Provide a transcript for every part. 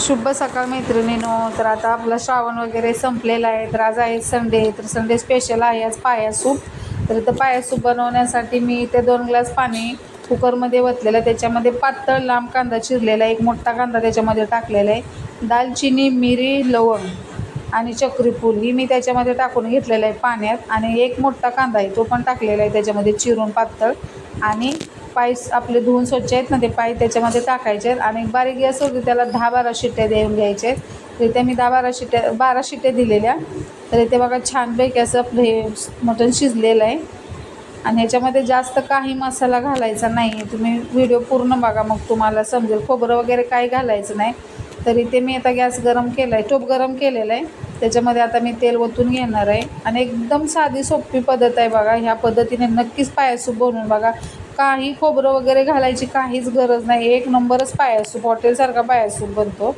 शुभ सकाळ मैत्रिणीनो. तर आता आपला श्रावण वगैरे संपलेला आहे. तर आज आहे संडे तर संडे स्पेशल आहे आज पाया सूप. तर इथं पाया सूप बनवण्यासाठी मी इथे दोन ग्लास पाणी कुकरमध्ये वतलेलं आहे त्याच्यामध्ये पातळ लांब कांदा चिरलेला आहे. एक मोठा कांदा त्याच्यामध्ये टाकलेला आहे. दालचिनी मिरी लवंग आणि चक्रीफूल ही मी त्याच्यामध्ये टाकून घेतलेलं आहे पाण्यात. आणि एक मोठा कांदा आहे तो पण टाकलेला आहे त्याच्यामध्ये चिरून पातळ. आणि पाय आपले धुवून स्वच्छ आहेत ना ते पाय त्याच्यामध्ये टाकायचे आहेत आणि बारीक गॅस होती त्याला दहा बारा शिट्ट्या देऊन घ्यायचे आहेत. तर इथे मी दहा बारा शिट्ट्या बारा शिट्ट्या दिलेल्या. तर इथे बघा छानपैकी असं आपलं हे मटण शिजलेलं आहे. आणि ह्याच्यामध्ये जास्त काही मसाला घालायचा नाही. आहे तुम्ही व्हिडिओ पूर्ण बघा मग तुम्हाला समजेल. खोबरं वगैरे काही घालायचं नाही. तर इथे मी आता गॅस गरम केला आहे टोप गरम केलेला आहे. त्याच्यामध्ये आता मी तेल ओतून घेणार आहे. आणि एकदम साधी सोपी पद्धत आहे बघा. ह्या पद्धतीने नक्कीच पायासूप बनवून बघा. काही खोबरं वगैरे घालायची काहीच गरज नाही. एक नंबरच पायासूप हॉटेलसारखा पायासूप बनतो.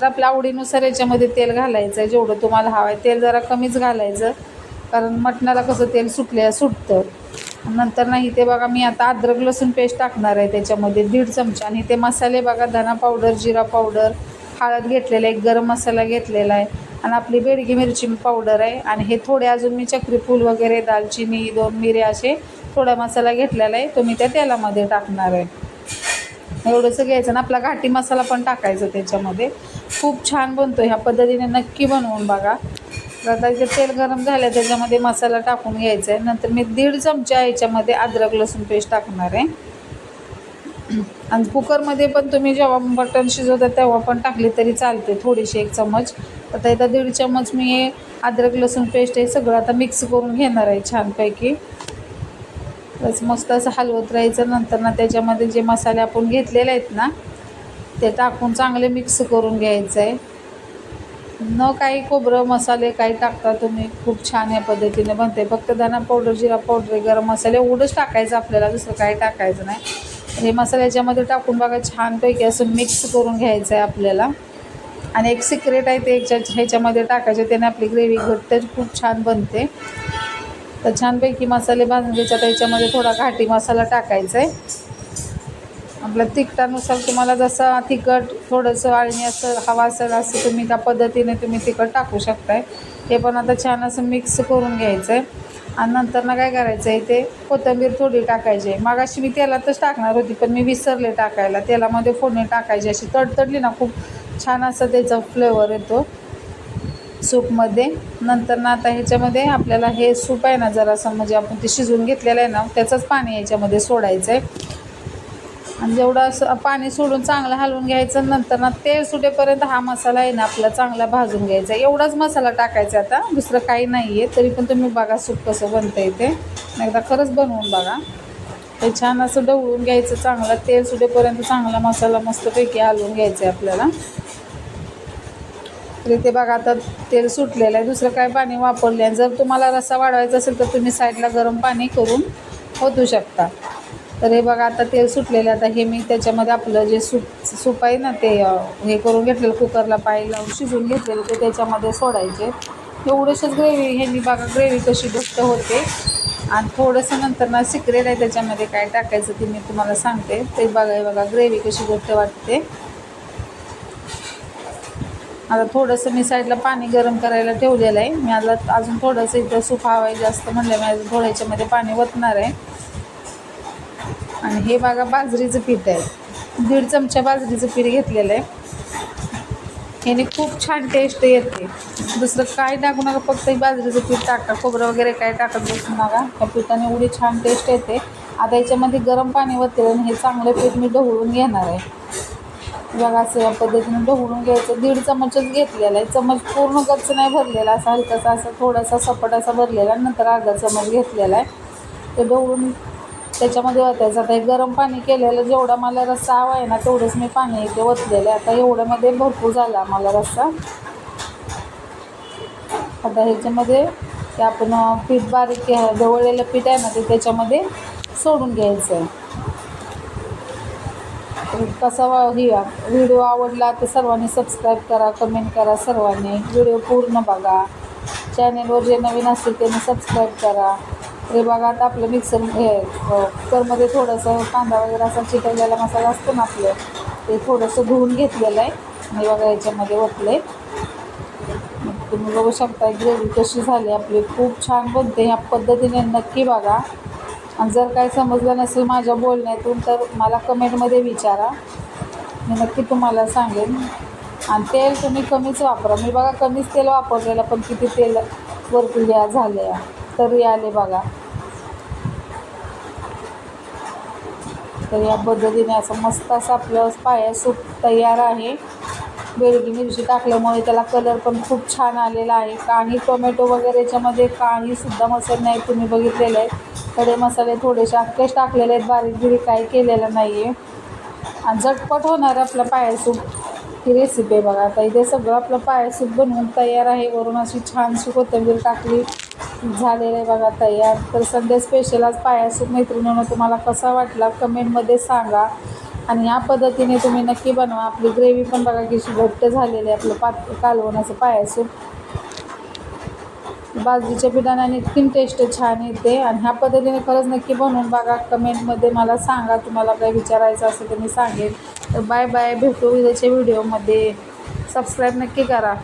तर आपल्या आवडीनुसार याच्यामध्ये तेल घालायचं आहे जेवढं तुम्हाला हवं आहे तेल जरा कमीच घालायचं कारण मटणाला कसं तेल सुटले सुटतं. नंतर नाही ते बघा मी आता अद्रक लसूण पेस्ट टाकणार आहे त्याच्यामध्ये दीड चमचा. आणि ते मसाले बघा धना पावडर जिरा पावडर हळद घेतलेला आहे गरम मसाला घेतलेला आहे. आणि आपली बेडगी मिरची पावडर आहे. आणि हे थोडे अजून मी चक्रीफूल वगैरे दालचिनी दोन मिरे असे थोडा मसाला घेतलेला आहे. तो मी त्या तेलामध्ये टाकणार आहे. एवढंसं घ्यायचं आणि आपला घाटी मसाला पण टाकायचा त्याच्यामध्ये. खूप छान बनतो ह्या पद्धतीने नक्की बनवून बघा. तर आता इथे तेल गरम झालं त्याच्यामध्ये मसाला टाकून घ्यायचा आहे. नंतर मी दीड चमचा याच्यामध्ये अद्रक लसूण पेस्ट टाकणार आहे. आणि कुकरमध्ये पण तुम्ही जेव्हा बटन शिजवता तेव्हा पण टाकली तरी चालते थोडीशी एक चमच. आता इथं दीड चमच मी हे अद्रक लसूण पेस्ट हे सगळं आता मिक्स करून घेणार आहे छानपैकी. बस मस्त असं हलवत राहायचं. नंतर ना त्याच्यामध्ये जे मसाले आपण घेतलेले आहेत ना ते टाकून चांगले मिक्स करून घ्यायचं आहे न काही खोबरं मसाले काही टाकता तुम्ही खूप छान या पद्धतीने बनते. फक्त धना पावडर जिरा पावडर गरम मसाले एवढंच टाकायचं आपल्याला दुसरं काही टाकायचं नाही. हे मसाले याच्यामध्ये टाकून बघा छानपैकी असं मिक्स करून घ्यायचं आहे आपल्याला. आणि एक सिक्रेट आहे ते ह्याच्या ह्याच्यामध्ये टाकायचे त्याने आपली ग्रेव्ही घट्ट खूप छान बनते. तर छानपैकी मसाले भाजून त्याच्यामध्ये थोडा घाटी मसाला टाकायचा आहे आपल्या तिखटानुसार तुम्हाला जसं तिखट थोडंसं वाळणी असं हवा असेल असं तुम्ही त्या पद्धतीने तुम्ही तिखट टाकू शकताय. हे पण आता छान असं मिक्स करून घ्यायचं आहे आणि नंतर ना काय करायचं आहे ते कोथिंबीर थोडी टाकायची आहे. मागाशी मी तेलातच टाकणार होती पण मी विसरले टाकायला. तेलामध्ये फोडणी टाकायची अशी तडतडली ना खूप छान असं त्याचा फ्लेवर येतो. सूपमध्ये. नंतर ना आता ह्याच्यामध्ये आपल्याला हे सूप आहे ना जरासं म्हणजे आपण ते शिजवून घेतलेलं आहे ना त्याचंच पाणी याच्यामध्ये सोडायचं आहे आणि जेवढं असं पाणी सोडून चांगलं हलवून घ्यायचं नंतर ना तेल सुटेपर्यंत हा मसाला आहे ना आपला चांगला भाजून घ्यायचा. एवढाच मसाला टाकायचा आता दुसरं काही नाही आहे तरी पण तुम्ही बघा सूप कसं बनतं इथे एकदा खरंच बनवून बघा. ते छान असं ढवळून घ्यायचं चांगलं तेल सुटेपर्यंत चांगला मसाला मस्तपैकी हलवून घ्यायचा आहे आपल्याला. तरी ते बघा आता तेल सुटलेलं आहे. दुसरं काय पाणी वापरले आहे जर तुम्हाला रस्सा वाढवायचा असेल तर तुम्ही साईडला गरम पाणी करून ओतू शकता. तर हे बघा आता तेल सुटलेलं आहे. आता हे मी त्याच्यामध्ये आपलं जे सूप सूप आहे ना ते हे करून घेतलेलं कुकरला पाय लावून शिजून घेतलेलं ते त्याच्यामध्ये सोडायचे. एवढंसंच ग्रेव्ही ह्यांनी बघा ग्रेव्ही कशी घट्ट होते. आणि थोडंसं नंतर ना सिक्रेट आहे त्याच्यामध्ये काय टाकायचं ते मी तुम्हाला सांगते. ते बघा हे बघा ग्रेव्ही कशी घट्ट वाटते. आता थोडंसं मी साईडला पाणी गरम करायला ठेवलेलं आहे. मी आता अजून थोडंसं इथं सूप हवा आहे जास्त म्हणलं मी अजून थोडं याच्यामध्ये पाणी ओतणार आहे. आणि हे बघा बाजरीचं पीठ आहे. दीड चमचा बाजरीचं पीठ घेतलेलं आहे. याने खूप छान टेस्ट येते. दुसरं काय टाकू नका फक्त बाजरीचं पीठ टाका. खोबरं वगैरे काय टाकत बसू नका. त्या पिठाने एवढी छान टेस्ट येते. आता याच्यामध्ये गरम पाणी वतेल आणि हे चांगलं पीठ मी ढवळून घेणार आहे. बघा असं या पद्धतीने ढवळून घ्यायचं. दीड चमचच घेतलेला आहे. चमच पूर्ण गच्च नाही भरलेला. असा हलकासा असा थोडासा सपट असा भरलेला नंतर अर्धा चमच घेतलेला आहे. ते ढवळून त्याच्यामध्ये ओतायचं. आता हे गरम पाणी केलेलं जेवढा मला रस्सा हवा आहे ना तेवढंच मी पाणी इथे ओतलेलं आहे. आता एवढ्यामध्ये भरपूर झाला मला रस्सा. आता ह्याच्यामध्ये ते आपण पीठ बारीक के- पीठ आहे ना ते त्याच्यामध्ये सोडून घ्यायचं आहे. कसा वा- ही व्हिडिओ आवडला तर सर्वांनी सबस्क्राईब करा कमेंट करा सर्वांनी. व्हिडिओ पूर्ण बघा. चॅनेलवर जे नवीन असतील त्यांनी सबस्क्राईब करा. हे बघा आता आपलं मिक्सर हे कुकरमध्ये थोडंसं कांदा वगैरे असा चिकटलेला मसाला असतो ना आपलं ते थोडंसं धुवून घेतलेलं आहे. मी बघा याच्यामध्ये ओतले मग तुम्ही बघू शकता ग्रेव्ही कशी झाली आपली खूप छान बनते. ह्या पद्धतीने नक्की बघा. आणि जर काय समजलं नसेल माझ्या बोलण्यातून तर मला कमेंटमध्ये विचारा. मी नक्की तुम्हाला सांगेन. आणि तेल तुम्ही कमीच वापरा. मी बघा कमीच तेल वापरलेलं पण किती तेल वरती या झाले तरी आले बघा. तर या पद्धतीने असं मस्त असं आपलं पाया सूप तयार आहे. बेडगी मिरची टाकल्यामुळे त्याला कलर पण खूप छान आलेला आहे. काही टोमॅटो वगैरे याच्यामध्ये काहीसुद्धा मसाले नाही तुम्ही बघितलेले आहेत. खडे मसाले थोडेसे अख्खेच टाकलेले आहेत बारीक बिरीक काही केलेलं नाही आहे आणि झटपट होणार आपलं पाया सूप. ही रेसिपी आहे बघा आता इथे सगळं आपलं पाया सूप बनवून तयार आहे. वरून अशी छानशी कोथिंबीर टाकली. झालेलं आहे बघा तयार. तर संडे स्पेशल आज पाया सूप मैत्रिणीनं तुम्हाला कसा वाटला? कमेंटमध्ये सांगा. आणि या पद्धतीने तुम्ही नक्की बनवा. आपली ग्रेव्ही पण बघा कशी घट्ट झालेली आहे. आपलं पात कालवणाचं पायाचं सूप बाजरीच्या पिठाने इतकी टेस्ट छान येते. आणि ह्या पद्धतीने खरंच नक्की बनवून बघा. कमेंटमध्ये मला सांगा. तुम्हाला काय विचारायचं असेल तर मी सांगेन. तर बाय बाय भेटू उद्याच्या व्हिडिओमध्ये सबस्क्राईब नक्की करा.